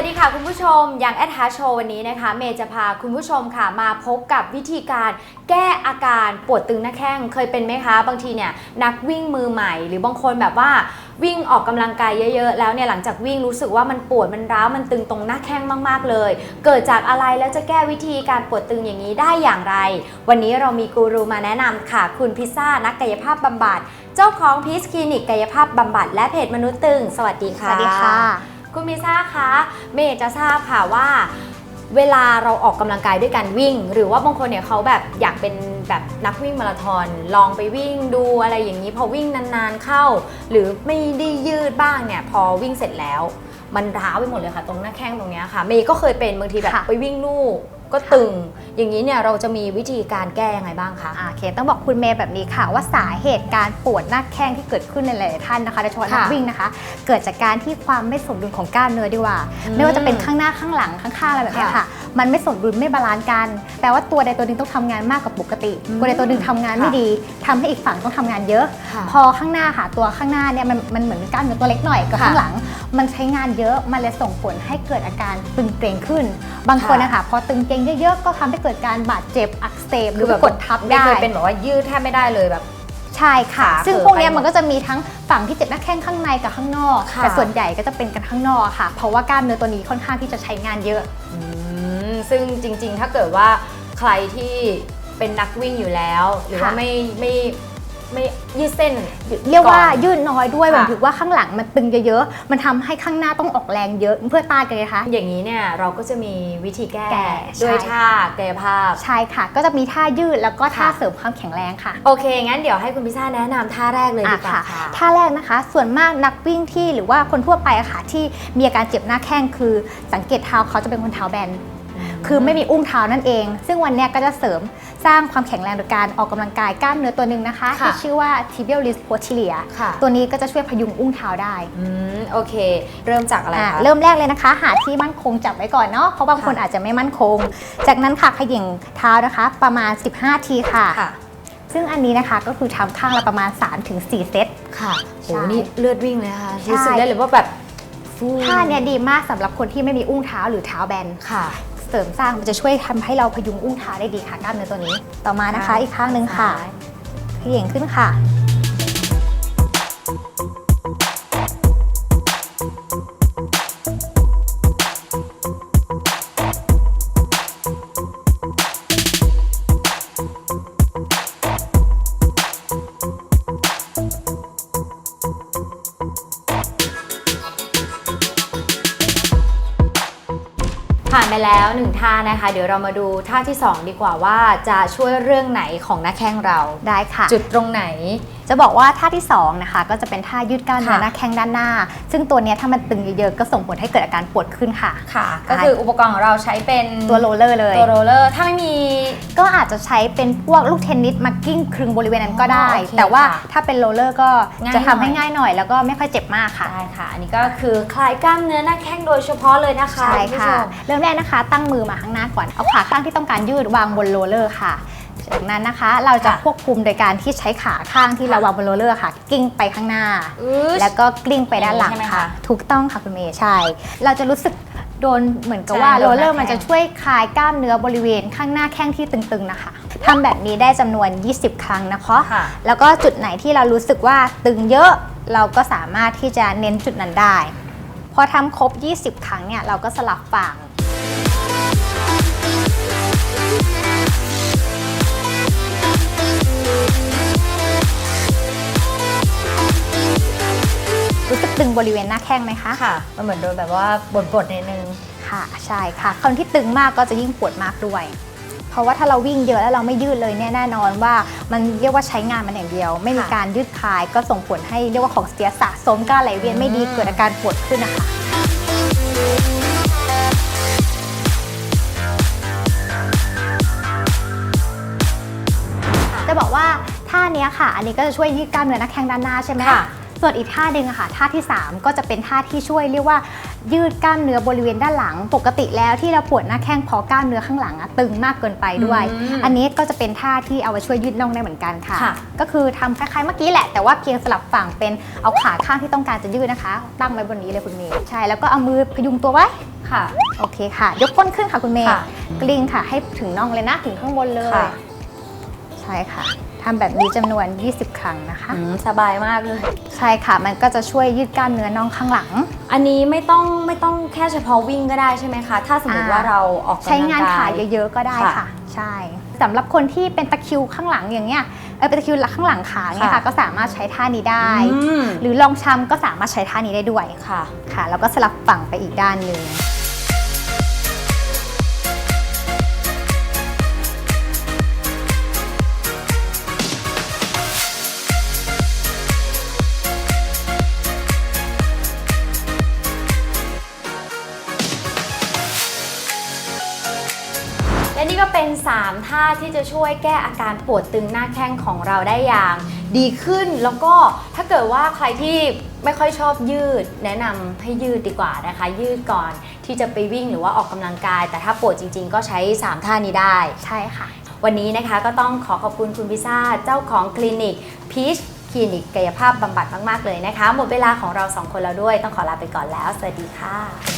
วัสดีค่ะคุณผู้ชม อย่างแอดฮาโชวันนี้นะคะ เมย์จะพาคุณผู้ชมค่ะมาพบกับวิธีการแก้อาการปวดตึงหน้าแข้งเคยเป็นไหมคะ บางทีเนี่ยนักวิ่งมือใหม่ หรือบางคนแบบว่าวิ่งออกกำลังกายเยอะๆ แล้วเนี่ยหลังจากวิ่งรู้สึกว่ามันปวดมันร้าวมันตึงตรงหน้าแข้งมากๆเลย เกิดจากอะไรแล้วจะแก้วิธีการปวดตึงอย่างนี้ได้อย่างไร วันนี้เรามีกูรูมาแนะนำค่ะ คุณพิซซ่านักกายภาพบำบัด เจ้าของพีซคลินิกกายภาพบำบัด และเพจมนุษย์ตึง สวัสดีค่ะสวัสดีค่ะ คุณพิซซ่าคะเมย์จะทราบค่ะว่า เวลาเราออกกำลังกายด้วยการวิ่ง หรือว่าบางคนเนี่ยเขาแบบอยากเป็นแบบนักวิ่งมาราธอนลองไปวิ่งดูอะไรอย่างนี้พอวิ่งนานๆเข้า หรือไม่ได้ยืดบ้างเนี่ยพอวิ่งเสร็จแล้ว มันร้าวไปหมดเลยค่ะ ตรงหน้าแข้งตรงเนี้ยค่ะ เมย์ก็เคยเป็นบางทีแบบค่ะไปวิ่งลู่ ก็ตึง อย่างนี้เนี่ยเราจะมีวิธีการแก้ยังไงบ้างคะ อ่าโอเค ต้องบอกคุณเมย์แบบนี้ค่ะ ว่าสาเหตุการปวดหน้าแข้งที่เกิดขึ้นในหลายๆท่านนะคะโดยเฉพาะนักค่ะวิ่งนะคะ เกิดจากการที่ความไม่สมดุลของกล้ามเนื้อดีกว่า อืมไม่ว่าจะเป็นข้างหน้าข้างหลังข้างๆอะไรแบบเนี้ยค่ะค่ะ มันไม่สมดุลไม่บาลานซ์กัน แปลว่าตัวใดตัวหนึ่งต้องทำงานมากกว่าปกติอืมตัวใดตัวหนึ่งทำงานไม่ค่ะดีทำให้อีกฝั่งต้องทำงานเยอะ ค่ะพอข้างหน้าค่ะตัวข้างหน้าเนี่ยมันมันเหมือนกล้ามเนื้อตัวเล็กหน่อยกับค่ะข้างหลัง มันใช้งานเยอะมันเลยส่งผลให้เกิดอาการตึงเกร็งขึ้น บางคนค่ะนะคะพอตึงเกร็งเยอะๆก็ทำให้เกิดการบาดเจ็บอักเสบหคืรืออแบบ กดทับไม่ได้ เคยเป็นแบบว่ายืดแทบไม่ได้เลยแบบ ใช่ค่ะ ขาซึ่งเขินพวกเนี้ยไปหมดมันก็จะมีทั้งฝั่งที่เจ็บหน้าแข้งข้างในกับข้างนอก ค่ะ แต่ส่วนใหญ่ก็จะเป็นกันข้างนอกค่ะ เพราะว่ากล้ามเนื้อตัวนี้ค่อนข้างที่จะใช้งานเยอะ อืม ซึ่งจริงๆ ถ้าเกิดว่าใครที่เป็นนักวิ่งอยู่แล้ว หรือว่าค่ะ ไม่ไม่ไม่ยืดเส้น เรียกว่าก่อนยืดน้อยด้วยค่ะหมายถึงว่าข้างหลังมันตึงเยอะๆ มันทำให้ข้างหน้าต้องออกแรงเยอะเพื่อต้านกันเลยนะคะ อย่างนี้เนี่ยเราก็จะมีวิธีแก้แก้ด้วยใช่ ท่ากายภาพ ใช่ค่ะ ก็จะมีท่ายืดแล้วก็ท่าค่ะ เสริมความแข็งแรงค่ะ โอเค งั้นเดี๋ยวให้คุณพิซซ่าแนะนำท่าแรกเลยดีกว่าอะค่ะท่าแรกนะคะ ส่วนมากนักวิ่งที่หรือว่าคนทั่วไปอะค่ะที่มีอาการเจ็บหน้าแข้งคือ สังเกตเท้าเขาจะเป็นคนเท้าแบน คือไม่มีอุ้งเท้านั่นเอง ซึ่งวันเนี้ยก็จะเสริมสร้างความแข็งแรงโดยการออกกำลังกายกล้ามเนื้อตัวหนึ่งนะคะค่ะที่ชื่อว่า tibial wrist posterior ค่ะตัวนี้ก็จะช่วยพยุงอุ้งเท้าได้อืมโอเค เริ่มจากอะไรอะคะเริ่มแรกเลยนะคะ หาที่มั่นคงจับไว้ก่อนเนาะเพราะบางคนค่ะอาจจะไม่มั่นคง จากนั้นค่ะเขย่งเท้านะคะ ประมาณ 15 ทีค่ะค่ะซึ่งอันนี้นะคะก็คือทำข้างละประมาณ 3-4 เซตค่ะโหใช่นี่เลือดวิ่งเลยค่ะใช่รู้สึกได้เลยว่าแบบฟูท่าเนี้ยดีมากสำหรับคนที่ไม่มีอุ้งเท้าหรือเท้าแบนค่ะ เสริมสร้างมันจะช่วยทำให้เราพยุงอุ้งเท้าได้ดีค่ะกล้ามเนื้อตัวนี้ ต่อมานะคะค่ะอีกข้างหนึ่งค่ะเขย่งขึ้นค่ะ ผ่านไปแล้วหนึ่งท่านะคะ เดี๋ยวเรามาดูท่าที่ 2 ดีกว่าว่าจะช่วยเรื่องไหนของหน้าแข้งเราได้ค่ะ จุดตรงไหน จะบอกว่าท่าที่2นะคะก็จะเป็นท่ายืดกล้ามเนื้อค่ะหน้าแข้งด้านหน้า ซึ่งตัวเนี้ยถ้ามันตึงเยอะๆก็ส่งผลให้เกิดอาการปวดขึ้นค่ะค่ะ ก็คืออุปกรณ์ของเราใช้เป็นตัวโรลเลอร์เลยตัวโรลเลอร์ถ้าไม่มีก็อาจจะใช้เป็นพวกลูกเทนนิสมากิ้งครึงบริเวณนั้นก็ได้อ๋อโอเคแต่ว่าค่ะถ้าเป็นโรลเลอร์ก็ง่ายจะทำให้หน่อยง่ายหน่อย แล้วก็ไม่ค่อยเจ็บมากค่ะได้ค่ะ อันนี้ก็คือคลายกล้ามเนื้อหน้าแข้งโดยเฉพาะเลยนะคะใช่ณผู้ค่ะชมเริ่มแรกนะคะ ตั้งมือมาข้างหน้าก่อนเอาขาข้างที่ต้องการยืดวางบนโรลเลอร์ค่ะ จากนั้นนะคะเราจะค่ะควบคุมโดยการที่ใช้ขาข้างที่เราวางบนโรลเลอร์ค่ะ กิ้งไปข้างหน้าอือแล้วก็กลิ้งไปด้านหลังอย่างนี้ใช่ไหมค่ะ คะถูกต้องค่ะคุณเมย์ใช่ เราจะรู้สึกโดนเหมือนกับใช่ว่าโดโรนลเลอร์หน้าแข้งมันจะช่วยคลายกล้ามเนื้อบริเวณข้างหน้าแข้งที่ตึงๆนะคะทำแบบนี้ได้จำนวน 20 ครั้งนะคะ ค่ะ แล้วก็จุดไหนที่เรารู้สึกว่าตึงเยอะเราก็สามารถที่จะเน้นจุดนั้นได้ พอทำครบ 20 ครั้งเนี่ยเราก็สลับฝั่ง งบริเวณหน้าแข้งไหมคะค่ะ มันเหมือนโดนแบบว่าบดๆนิดนึงค่ะ ใช่ค่ะคนที่ตึงมากก็จะยิ่งปวดมากด้วย เพราะว่าถ้าเราวิ่งเยอะแล้วเราไม่ยืดเลยเนี่ยแน่นอนว่า มันเรียกว่าใช้งานมันอย่างเดียว ไม่มีค่ะการยืดคลายก็ส่งผลให้เรียกว่าของเสียสะสมการไหลเวียนไม่ดีอืมเกิดอาการปวดขึ้นนะคะจะบอกว่าท่าเนี้ยค่ะ อันนี้ก็จะช่วยยืดกล้ามเนื้อหน้าแข้งด้านหน้าใช่ไหมค่ะ ส่วนอีกท่าหนึ่งอะค่ะท่าที่ 3 ก็จะเป็นท่าที่ช่วยเรียกว่า ยืดกล้ามเนื้อบริเวณด้านหลัง ปกติแล้วที่เราปวดหน้าแข้งเพอกล้ามเนื้อข้างหลังอะตึงมากเกินไปด้วยอืมอันนี้ก็จะเป็นท่าที่เอาไว้ช่วยยืดน่องได้เหมือนกันค่ะค่ะก็คือทำคล้ายๆเมื่อกี้แหละแต่ว่าเพียงสลับฝั่งเป็นเอาขาข้างที่ต้องการจะยืดนะคะ ตั้งไว้บนนี้เลยคุณเมย์ใช่แล้วก็เอามือพยุงตัวไว้ค่ะโอเคค่ะ ยกก้นขึ้นค่ะคุณเมย์ค่ะกลิ้งค่ะ ให้ถึงน่องเลยนะถึงข้างบนเลยค่ะใช่ค่ะ ทำแบบนี้จำนวน 20 ครั้งนะคะ อืมสบายมากเลย ใช่ค่ะ มันก็จะช่วยยืดกล้ามเนื้อน่องข้างหลัง อันนี้ไม่ต้องไม่ต้องแค่เฉพาะวิ่งก็ได้ใช่ไหมคะ ถ้าสมมติอ่า ว่าเราออกกำลังกาย ใช้งานขาเยอะๆก็ได้ค่ะค่ะ ใช่สำหรับคนที่เป็นตะคริวข้างหลังอย่างเงี้ยเออเป็นตะคริวข้างหลังขาเงี้ยค่ะ ค่ะ ก็สามารถใช้ท่านี้ได้ อืมหรือลองช้ำก็สามารถใช้ท่านี้ได้ด้วยค่ะ ค่ะ แล้วก็สลับฝั่งไปอีกด้านหนึ่ง ก็เป็น 3 ท่าที่จะช่วยแก้อาการปวดตึงหน้าแข้งของเราได้อย่าง ดีขึ้นแล้วก็ถ้าเกิดว่าใครที่ไม่ค่อยชอบยืด แนะนำให้ยืดดีกว่านะคะ ยืดก่อนที่จะไปวิ่งหรือว่าออกกำลังกาย แต่ถ้าปวดจริง ๆ ก็ใช้ 3 ท่านี้ได้ใช่ค่ะ วันนี้นะคะก็ต้องขอขอบคุณคุณพิซ่าเจ้าของคลินิกพีชคลินิกกายภาพบำบัดมาก ๆ เลยนะคะ หมดเวลาของเราสองคนแล้วด้วย ต้องขอลาไปก่อนแล้ว สวัสดีค่ะ